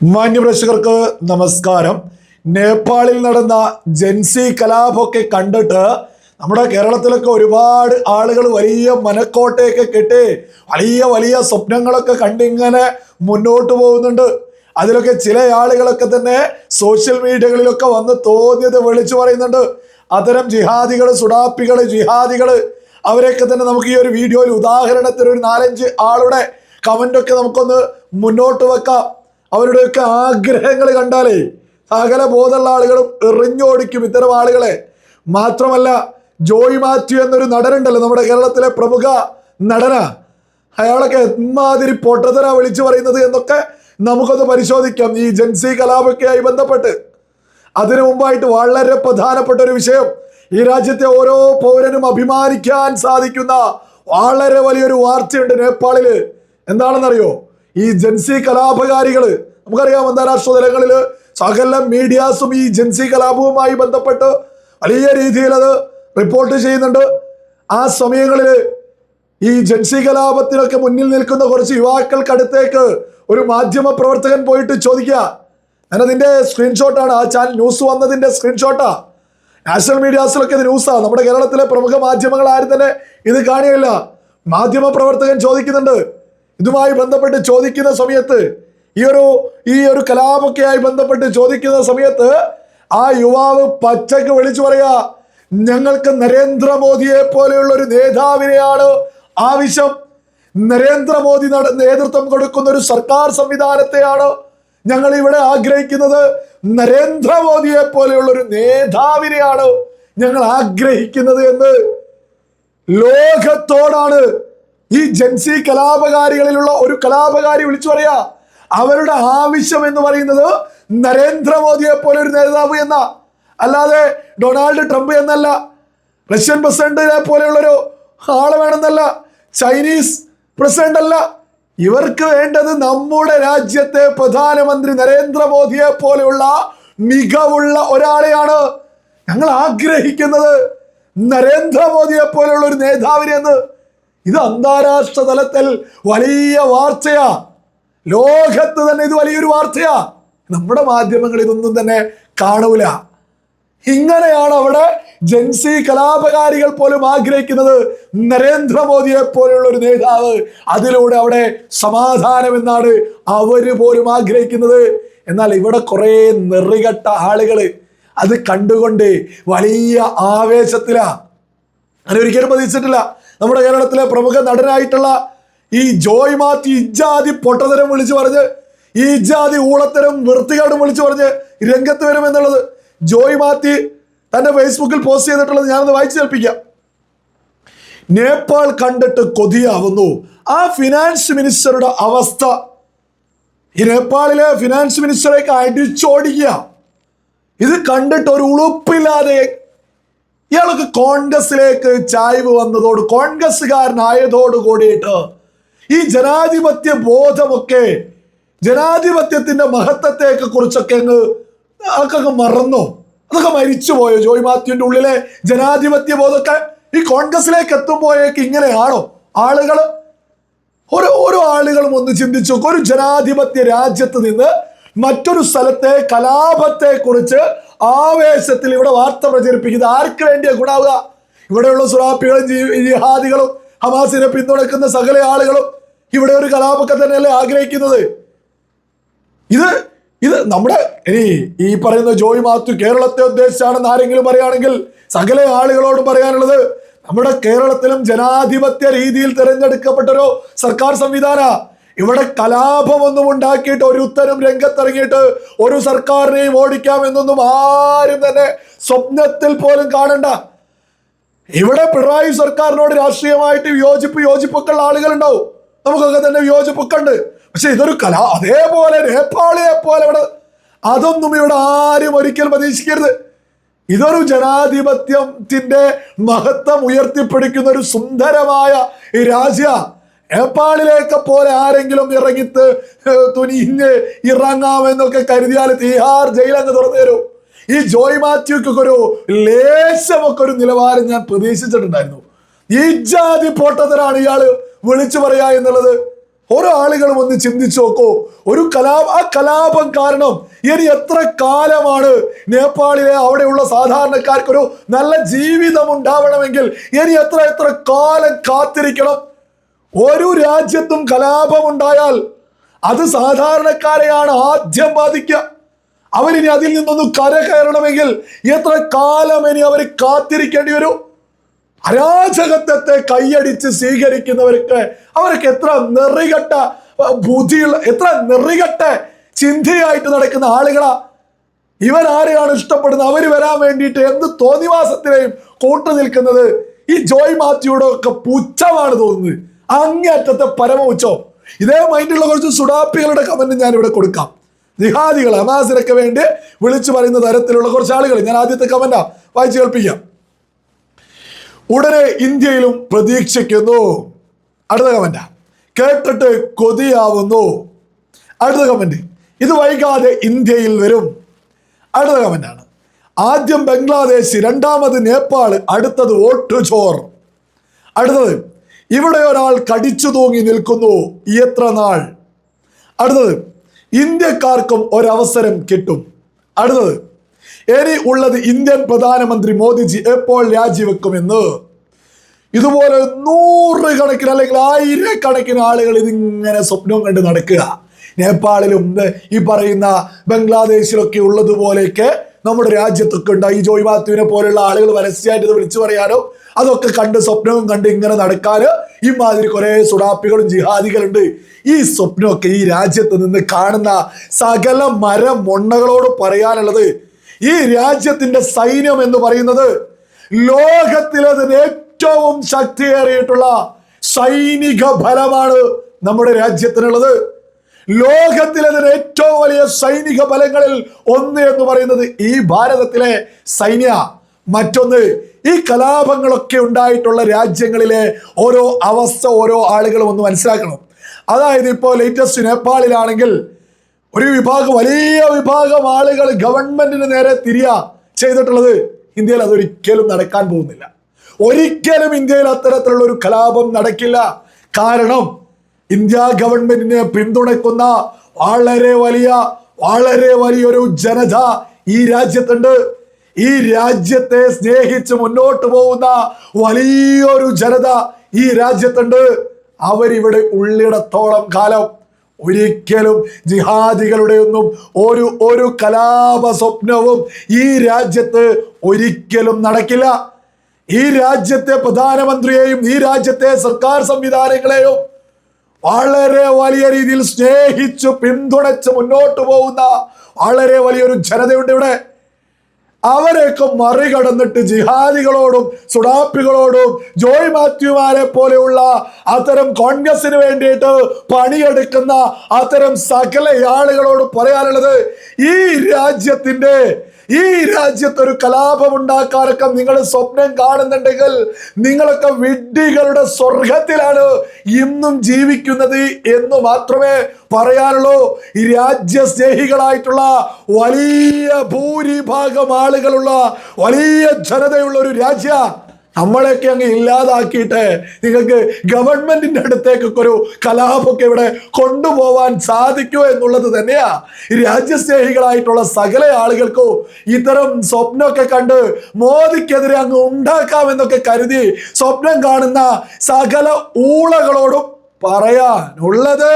മാന്യപ്രേക്ഷകർക്ക് നമസ്കാരം. നേപ്പാളിൽ നടന്ന ജൻസി കലാപമൊക്കെ കണ്ടിട്ട് നമ്മുടെ കേരളത്തിലൊക്കെ ഒരുപാട് ആളുകൾ വലിയ മനക്കോട്ടയൊക്കെ കെട്ടി വലിയ വലിയ സ്വപ്നങ്ങളൊക്കെ കണ്ടിങ്ങനെ മുന്നോട്ട് പോകുന്നുണ്ട്. അതിലൊക്കെ ചില ആളുകളൊക്കെ തന്നെ സോഷ്യൽ മീഡിയകളിലൊക്കെ വന്ന് തോന്നിയത് വിളിച്ചു പറയുന്നുണ്ട്. അത്തരം ജിഹാദികൾ സുഡാപ്പികൾ ജിഹാദികൾ അവരെയൊക്കെ തന്നെ നമുക്ക് ഈ ഒരു വീഡിയോയിൽ ഉദാഹരണത്തിന് ഒരു നാലഞ്ച് ആളുടെ കമന്റൊക്കെ നമുക്കൊന്ന് മുന്നോട്ട് വെക്കാം. അവരുടെയൊക്കെ ആഗ്രഹങ്ങൾ കണ്ടാലേ സകല ബോധമുള്ള ആളുകളും എറിഞ്ഞോടിക്കും ഇത്തരം ആളുകളെ. മാത്രമല്ല ജോയ് മാത്യു എന്നൊരു നടനുണ്ടല്ലോ നമ്മുടെ കേരളത്തിലെ പ്രമുഖ നടന. അയാളൊക്കെ എമ്മാതിരി പൊട്ടത്തര വിളിച്ചു പറയുന്നത് എന്നൊക്കെ നമുക്കൊന്ന് പരിശോധിക്കാം. ഈ ജൻസി കലാപൊക്കെയായി ബന്ധപ്പെട്ട്. അതിനു മുമ്പായിട്ട് വളരെ പ്രധാനപ്പെട്ട ഒരു വിഷയം. ഈ രാജ്യത്തെ ഓരോ പൗരനും അഭിമാനിക്കാൻ സാധിക്കുന്ന വളരെ വലിയൊരു വാർത്തയുണ്ട് നേപ്പാളിൽ. എന്താണെന്നറിയോ? ഈ ജൻസി കലാപകാരികൾ നമുക്കറിയാം അന്താരാഷ്ട്ര തലങ്ങളിൽ സകല മീഡിയാസും ഈ ജൻസി കലാപവുമായി ബന്ധപ്പെട്ട് വലിയ രീതിയിൽ അത് റിപ്പോർട്ട് ചെയ്യുന്നുണ്ട്. ആ സമയങ്ങളിൽ ഈ ജൻസി കലാപത്തിനൊക്കെ മുന്നിൽ നിൽക്കുന്ന കുറച്ച് യുവാക്കൾക്കടുത്തേക്ക് ഒരു മാധ്യമ പ്രവർത്തകൻ പോയിട്ട് ചോദിക്കുക. ഞാൻ അതിന്റെ സ്ക്രീൻഷോട്ടാണ് ആ ചാനൽ ന്യൂസ് വന്നതിന്റെ സ്ക്രീൻഷോട്ടാ നാഷണൽ മീഡിയാസിലൊക്കെ ഇത് ന്യൂസാണ് നമ്മുടെ കേരളത്തിലെ പ്രമുഖ മാധ്യമങ്ങൾ ആരും തന്നെ ഇത് കാണുകയില്ല. മാധ്യമ പ്രവർത്തകൻ ചോദിക്കുന്നുണ്ട് ഇതുമായി ബന്ധപ്പെട്ട് ചോദിക്കുന്ന സമയത്ത് ഈ ഒരു ഈ ഒരു കലാപൊക്കെയായി ബന്ധപ്പെട്ട് ചോദിക്കുന്ന സമയത്ത് ആ യുവാവ് പച്ചക്ക് വിളിച്ചു പറയാ ഞങ്ങൾക്ക് നരേന്ദ്രമോദിയെ പോലെയുള്ള ഒരു നേതാവിനെയാണ് ആവശ്യം. നരേന്ദ്രമോദി നട നേതൃത്വം കൊടുക്കുന്ന ഒരു സർക്കാർ സംവിധാനത്തെയാണ് ഞങ്ങൾ ഇവിടെ ആഗ്രഹിക്കുന്നത്. നരേന്ദ്രമോദിയെ പോലെയുള്ള ഒരു നേതാവിനെയാണ് ഞങ്ങൾ ആഗ്രഹിക്കുന്നത് എന്ന് ലോകത്തോടാണ് ഈ ജൻസി കലാപകാരികളിലുള്ള ഒരു കലാപകാരി വിളിച്ചു പറയാ അവരുടെ ആവശ്യം എന്ന് പറയുന്നത് നരേന്ദ്രമോദിയെ പോലെ ഒരു നേതാവ് എന്ന അല്ലാതെ ഡൊണാൾഡ് ട്രംപ് എന്നല്ല റഷ്യൻ പ്രസിഡന്റിനെ പോലെയുള്ളൊരു ആൾ വേണമെന്നല്ല ചൈനീസ് പ്രസിഡന്റ് അല്ല. ഇവർക്ക് വേണ്ടത് നമ്മുടെ രാജ്യത്തെ പ്രധാനമന്ത്രി നരേന്ദ്രമോദിയെ പോലെയുള്ള മികവുള്ള ഒരാളെയാണ്. ഞങ്ങൾ ആഗ്രഹിക്കുന്നത് നരേന്ദ്രമോദിയെ പോലെയുള്ള ഒരു നേതാവിനെ എന്ന് ഇത് അന്താരാഷ്ട്ര തലത്തിൽ വലിയ വാർത്തയാ ലോകത്ത് തന്നെ ഇത് വലിയൊരു വാർത്തയാ നമ്മുടെ മാധ്യമങ്ങൾ ഇതൊന്നും തന്നെ കാണൂല. ഇങ്ങനെയാണ് അവിടെ ജൻസി കലാപകാരികൾ പോലും ആഗ്രഹിക്കുന്നത്. നരേന്ദ്രമോദിയെ പോലെയുള്ള ഒരു നേതാവ് അതിലൂടെ അവിടെ സമാധാനം എന്നാണ് അവർ പോലും ആഗ്രഹിക്കുന്നത്. എന്നാൽ ഇവിടെ കുറേ നെറികെട്ട ആളുകൾ അത് കണ്ടുകൊണ്ട് വലിയ ആവേശത്തിലാ. അങ്ങനെ ഒരിക്കലും പ്രതീക്ഷിച്ചിട്ടില്ല. നമ്മുടെ കേരളത്തിലെ പ്രമുഖ നടനായിട്ടുള്ള ഈ ജോയ് മാത്യു ഇജാതി പൊട്ടതരം വിളിച്ചു പറഞ്ഞ് ഈ ഇജാതി ഊളത്തരം വൃത്തികേടും വിളിച്ചു പറഞ്ഞ് രംഗത്ത് വരുമെന്നുള്ളത് ജോയ് മാത്യു തന്റെ ഫേസ്ബുക്കിൽ പോസ്റ്റ് ചെയ്തിട്ടുള്ളത് ഞാനത് വായിച്ചു കേൾപ്പിക്കാം. നേപ്പാൾ കണ്ടിട്ട് കൊതിയാവുന്നു. ആ ഫിനാൻസ് മിനിസ്റ്ററുടെ അവസ്ഥ. ഈ നേപ്പാളിലെ ഫിനാൻസ് മിനിസ്റ്ററേക്ക് അടിച്ചോടിക്കുക. ഇത് കണ്ടിട്ട് ഒരു ഉളുപ്പില്ലാതെ ഇയാൾക്ക് കോൺഗ്രസിലേക്ക് ചായ്വ് വന്നതോട് കോൺഗ്രസ്സുകാരനായതോട് കൂടിയിട്ട് ഈ ജനാധിപത്യ ബോധമൊക്കെ ജനാധിപത്യത്തിന്റെ മഹത്വത്തെയൊക്കെ കുറിച്ചൊക്കെ അങ്ങ് അതൊക്കെ മറന്നോ? അതൊക്കെ മരിച്ചുപോയോ? ജോയ് മാത്യുവിന്റെ ഉള്ളിലെ ജനാധിപത്യ ബോധമൊക്കെ ഈ കോൺഗ്രസിലേക്ക് എത്തുമ്പോഴേക്ക് ഇങ്ങനെയാണോ? ആളുകൾ ഓരോ ഓരോ ആളുകളും ഒന്ന് ചിന്തിച്ചു ഒരു ജനാധിപത്യ രാജ്യത്ത് നിന്ന് മറ്റൊരു സ്ഥലത്തെ കലാപത്തെ കുറിച്ച് ആവേശത്തിൽ ഇവിടെ വാർത്ത പ്രചരിപ്പിക്കുന്നത് ആർക്ക് വേണ്ടിയാ ഗുണാവുക ഇവിടെയുള്ള സുറാപ്പികളും ജിഹാദികളും ഹമാസിനെ പിന്തുണക്കുന്ന സകല ആളുകളും ഇവിടെ ഒരു കലാപൊക്കെ തന്നെയല്ലേ ആഗ്രഹിക്കുന്നത്? ഇത് ഇത് നമ്മുടെ ഇനി ഈ പറയുന്ന ജോയ് മാത്യു കേരളത്തെ ഉദ്ദേശിച്ചാണെന്ന് ആരെങ്കിലും പറയുകയാണെങ്കിൽ സകല ആളുകളോട് പറയാനുള്ളത് നമ്മുടെ കേരളത്തിലും ജനാധിപത്യ രീതിയിൽ തിരഞ്ഞെടുക്കപ്പെട്ടൊരു സർക്കാർ സംവിധാന. ഇവിടെ കലാപമൊന്നും ഉണ്ടാക്കിയിട്ട് ഒരു ഉത്തരം രംഗത്തിറങ്ങിയിട്ട് ഒരു സർക്കാരിനെയും ഓടിക്കാം എന്നൊന്നും ആരും തന്നെ സ്വപ്നത്തിൽ പോലും കാണണ്ട. ഇവിടെ പിണറായി സർക്കാരിനോട് രാഷ്ട്രീയമായിട്ട് വിയോജിപ്പ് യോജിപ്പൊക്കെയുള്ള ആളുകളുണ്ടാവും. നമുക്കൊക്കെ തന്നെ വിയോജിപ്പൊക്കെയുണ്ട് പക്ഷെ ഇതൊരു കല അതേപോലെ നേപ്പാളിയെ പോലെ ഇവിടെ അതൊന്നും ഇവിടെ ആരും ഒരിക്കലും പ്രതീക്ഷിക്കരുത്. ഇതൊരു ജനാധിപത്യത്തിന്റെ മഹത്വം ഉയർത്തിപ്പിടിക്കുന്ന ഒരു സുന്ദരമായ ഈ രാജ്യ. നേപ്പാളിലേക്ക് പോലെ ആരെങ്കിലും ഇറങ്ങിത്ത് തുനിഞ്ഞ് ഇറങ്ങാമെന്നൊക്കെ കരുതിയാൽ തീഹാർ ജയിലങ്ങ് തുറന്നു തരും. ഈ ജോയ് മാത്യുക്കൊക്കെ ഒരു ലേശമൊക്കെ ഒരു നിലവാരം ഞാൻ പ്രതീക്ഷിച്ചിട്ടുണ്ടായിരുന്നു. ഈ ജാതി പൊട്ടത്തരാണ് ഇയാൾ വിളിച്ചു പറയാ എന്നുള്ളത്. ഓരോ ആളുകളും ഒന്ന് ചിന്തിച്ചു നോക്കൂ. ഒരു കലാ ആ കലാപം കാരണം ഇനി എത്ര കാലമാണ് നേപ്പാളിലെ അവിടെയുള്ള സാധാരണക്കാർക്കൊരു നല്ല ജീവിതം ഉണ്ടാവണമെങ്കിൽ ഇനി എത്ര എത്ര കാലം കാത്തിരിക്കണം? ഒരു രാജ്യത്തും കലാപം ഉണ്ടായാൽ അത് സാധാരണക്കാരെയാണ് ആദ്യം ബാധിക്കുക. അവരിനി അതിൽ നിന്നൊന്ന് കര കയറണമെങ്കിൽ എത്ര കാലം ഇനി അവർ കാത്തിരിക്കേണ്ടി വരും? അരാജകത്വത്തെ കൈയടിച്ച് സ്വീകരിക്കുന്നവർക്ക് അവർക്ക് എത്ര നെറികെട്ട ബുദ്ധിയുള്ള എത്ര നെറികെട്ട ചിന്തയായിട്ട് നടക്കുന്ന ആളുകളാ. ഇവൻ ആരെയാണ് ഇഷ്ടപ്പെടുന്നത്? അവർ വരാൻ വേണ്ടിയിട്ട് എന്ത് തോന്നിവാസത്തിനെയും കൂട്ടു നിൽക്കുന്നത്? ഈ ജോയ് മാത്യുയുടെ ഒക്കെ പുച്ഛമാണ് തോന്നുന്നത്. അങ്ങേറ്റത്തെ പരമോച്ചോ ഇതേ മൈൻഡുള്ള കുറച്ച് സുഡാപ്പികളുടെ കമന്റ് ഞാൻ ഇവിടെ കൊടുക്കാം. ജിഹാദികൾ ഹമാസിനൊക്കെ വേണ്ടി വിളിച്ചു പറയുന്ന തരത്തിലുള്ള കുറച്ച് ആളുകൾ ഞാൻ ആദ്യത്തെ കമന്റാ വായിച്ചു കേൾപ്പിക്കാം. ഉടനെ ഇന്ത്യയിലും പ്രതീക്ഷിക്കുന്നു. അടുത്ത കമന്റാ കേട്ടിട്ട് കൊതിയാവുന്നു. അടുത്ത കമന്റ് ഇത് വൈകാതെ ഇന്ത്യയിൽ വരും. അടുത്ത കമന്റാണ് ആദ്യം ബംഗ്ലാദേശ് രണ്ടാമത് നേപ്പാൾ അടുത്തത് ഓട്ടുചോർ. ചോർ അടുത്തത് ഇവിടെ ഒരാൾ കടിച്ചു തൂങ്ങി നിൽക്കുന്നു. എത്ര നാൾ? അടുത്തത് ഇന്ത്യക്കാർക്കും ഒരവസരം കിട്ടും. അടുത്തത് ഇനി ഉള്ളത് ഇന്ത്യൻ പ്രധാനമന്ത്രി മോദിജി എപ്പോൾ രാജിവെക്കുമെന്ന്. ഇതുപോലെ നൂറുകണക്കിന് അല്ലെങ്കിൽ ആയിരക്കണക്കിന് ആളുകൾ ഇതിങ്ങനെ സ്വപ്നം കണ്ട് നടക്കുക. നേപ്പാളിലും ഈ പറയുന്ന ബംഗ്ലാദേശിലൊക്കെ ഉള്ളതുപോലെയൊക്കെ നമ്മുടെ രാജ്യത്തൊക്കെ ഉണ്ടായി ജോയ് മാത്യുവിനെ പോലെയുള്ള ആളുകൾ പരസ്യമായിട്ട് ഇത് വിളിച്ചു പറയാനോ അതൊക്കെ കണ്ട് സ്വപ്നവും കണ്ട് ഇങ്ങനെ നടക്കാൻ ഇമാതിരി കുറെ സുഡാപ്പികളും ജിഹാദികളുണ്ട്. ഈ സ്വപ്നമൊക്കെ ഈ രാജ്യത്ത് നിന്ന് കാണുന്ന സകല മരം മൊണ്ണകളോട് പറയാനുള്ളത് ഈ രാജ്യത്തിന്റെ സൈന്യം എന്ന് പറയുന്നത് ലോകത്തിലെ ഏറ്റവും ശക്തിയേറിയിട്ടുള്ള സൈനിക ബലമാണ് നമ്മുടെ രാജ്യത്തിനുള്ളത്. ലോകത്തിലെ ഏറ്റവും വലിയ സൈനിക ബലങ്ങളിൽ ഒന്ന് എന്ന് പറയുന്നത് ഈ ഭാരതത്തിലെ സൈന്യ. മറ്റൊന്ന് ഈ കലാപങ്ങളൊക്കെ ഉണ്ടായിട്ടുള്ള രാജ്യങ്ങളിലെ ഓരോ അവസ്ഥ ഓരോ ആളുകളും ഒന്ന് മനസ്സിലാക്കണം. അതായത് ഇപ്പോൾ ലേറ്റസ്റ്റ് നേപ്പാളിലാണെങ്കിൽ ഒരു വിഭാഗം വലിയ വിഭാഗം ആളുകൾ ഗവൺമെന്റിന് നേരെ തിരിയ ചെയ്തിട്ടുള്ളത് ഇന്ത്യയിൽ അതൊരിക്കലും നടക്കാൻ പോകുന്നില്ല. ഒരിക്കലും ഇന്ത്യയിൽ അത്തരത്തിലുള്ള ഒരു കലാപം നടക്കില്ല. കാരണം ഇന്ത്യ ഗവൺമെന്റിനെ പിന്തുണയ്ക്കുന്ന വളരെ വലിയ വളരെ വലിയൊരു ജനത ഈ രാജ്യത്തുണ്ട്. ഈ രാജ്യത്തെ സ്നേഹിച്ച് മുന്നോട്ട് പോകുന്ന വലിയൊരു ജനത ഈ രാജ്യത്തുണ്ട്. അവരിവിടെ ഉള്ളിടത്തോളം കാലം ഒരിക്കലും ജിഹാദികളുടെ ഒന്നും ഒരു ഒരു കലാപ സ്വപ്നവും ഈ രാജ്യത്ത് ഒരിക്കലും നടക്കില്ല. ഈ രാജ്യത്തെ പ്രധാനമന്ത്രിയെയും ഈ രാജ്യത്തെ സർക്കാർ സംവിധാനങ്ങളെയും വളരെ വലിയ രീതിയിൽ സ്നേഹിച്ചു പിന്തുണച്ച് മുന്നോട്ട് പോകുന്ന വളരെ വലിയൊരു ജനതയുണ്ട് ഇവിടെ. അവരെയൊക്കെ മറികടന്നിട്ട് ജിഹാദികളോടും സുഡാപ്പികളോടും ജോയ് മാത്യുമാരെ പോലെയുള്ള അത്തരം കോൺഗ്രസിന് വേണ്ടിയിട്ട് പണിയെടുക്കുന്ന അത്തരം സകല ആളുകളോട് പറയാനുള്ളത് ഈ രാജ്യത്തിന്റെ ഈ രാജ്യത്ത് ഒരു കലാപം ഉണ്ടാക്കാനൊക്കെ നിങ്ങൾ സ്വപ്നം കാണുന്നുണ്ടെങ്കിൽ നിങ്ങളൊക്കെ വിഡ്ഢികളുടെ സ്വർഗത്തിലാണ് ഇന്നും ജീവിക്കുന്നത് എന്ന് മാത്രമേ പറയാനുള്ളൂ. ഈ രാജ്യസ്നേഹികളായിട്ടുള്ള വലിയ ഭൂരിഭാഗം ആളുകളുള്ള വലിയ ജനതയുള്ള ഒരു രാജ്യ നമ്മളെയൊക്കെ അങ്ങ് ഇല്ലാതാക്കിയിട്ട് നിങ്ങൾക്ക് ഗവൺമെന്റിന്റെ അടുത്തേക്കൊക്കെ ഒരു കലാപമൊക്കെ ഇവിടെ കൊണ്ടുപോവാൻ സാധിക്കുമോ എന്നുള്ളത് തന്നെയാ. രാജ്യസ്നേഹികളായിട്ടുള്ള സകല ആളുകൾക്കും ഇത്തരം സ്വപ്നമൊക്കെ കണ്ട് മോദിക്കെതിരെ അങ്ങ് ഉണ്ടാക്കാമെന്നൊക്കെ കരുതി സ്വപ്നം കാണുന്ന സകല ഊളകളോടും പറയാനുള്ളത്.